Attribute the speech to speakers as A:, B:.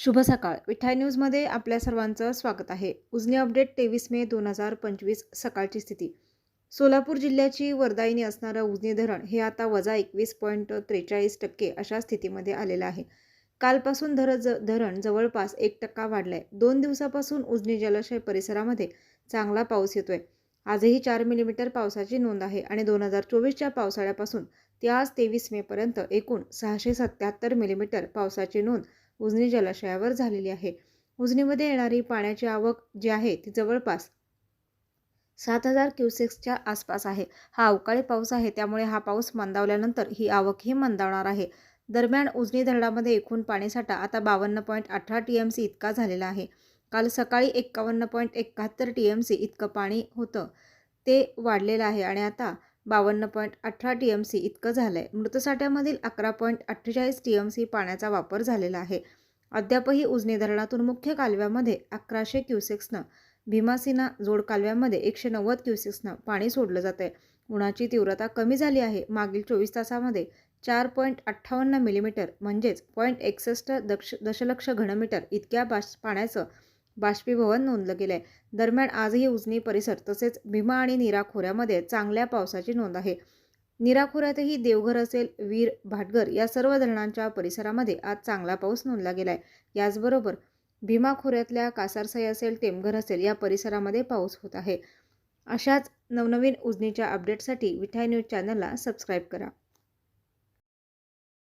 A: शुभ सकाळ. विठाई न्यूजमध्ये आपल्या सर्वांचं स्वागत आहे. उजनी अपडेट तेवीस मे दोन हजार पंचवीस सकाळची स्थिती. सोलापूर जिल्ह्याची वरदायिनी असणारं उजनी धरण हे आता वजा एकवीस पॉईंट त्रेचाळीस टक्के अशा स्थितीमध्ये आलेलं आहे. कालपासून धर ज धरण जवळपास एक टक्का वाढलं आहे दोन दिवसापासून उजनी जलाशय परिसरामध्ये चांगला पाऊस येतोय. आजही चार मिलीमीटर पावसाची नोंद आहे आणि दोन हजार चोवीसच्या पावसाळ्यापासून ते आज तेवीस मेपर्यंत एकूण सहाशे सत्याहत्तर मिलीमीटर पावसाची नोंद उजनी जलाशयावर झालेली आहे. उजनीमध्ये येणारी पाण्याची आवक जी आहे ती जवळपास सात हजार क्युसेक्सच्या आसपास आहे. हा अवकाळी पाऊस आहे त्यामुळे हा पाऊस मंदावल्यानंतर ही आवकही मंदावणार आहे. दरम्यान उजनी धरणामध्ये एकूण पाणीसाठा आता बावन्न पॉईंट अठरा टी एम सी इतका झालेला आहे. काल सकाळी एक्कावन्न पॉईंट एकाहत्तर टी एम सी इतकं पाणी होतं. ते वाढलेलं आहे आणि आता बावन्न पॉईंट अठरा टी एम सी इतकं झालं आहे मृतसाठ्यामधील अकरा पॉईंट अठ्ठेचाळीस टी एम सी पाण्याचा वापर झालेला आहे. अद्यापही उजनी धरणातून मुख्य कालव्यामध्ये अकराशे क्युसेक्सनं भीमासिना जोड कालव्यामध्ये एकशे नव्वद क्युसेक्सनं पाणी सोडलं जात आहे उन्हाची तीव्रता कमी झाली आहे. मागील चोवीस तासामध्ये चार पॉईंट अठ्ठावन्न मिलीमीटर म्हणजेच पॉईंट एकसष्ट दक्ष दशलक्ष घनमीटर इतक्या बाष पाण्याचं बाष्पीभवन नोंदलं गेलं आहे दरम्यान आजही उजनी परिसर तसेच भीमा आणि नीरा खोऱ्यामध्ये चांगल्या पावसाची नोंद आहे. नीरा खोऱ्यातही देवघर असेल वीर भाटघर या सर्व धरणांच्या परिसरामध्ये आज चांगला पाऊस नोंदला गेला आहे याचबरोबर भीमा खोऱ्यातल्या कासारसाई असेल टेमघर असेल या परिसरामध्ये पाऊस होत आहे. अशाच नवनवीन उजनीच्या अपडेटसाठी विठाई न्यूज चॅनलला सबस्क्राईब करा.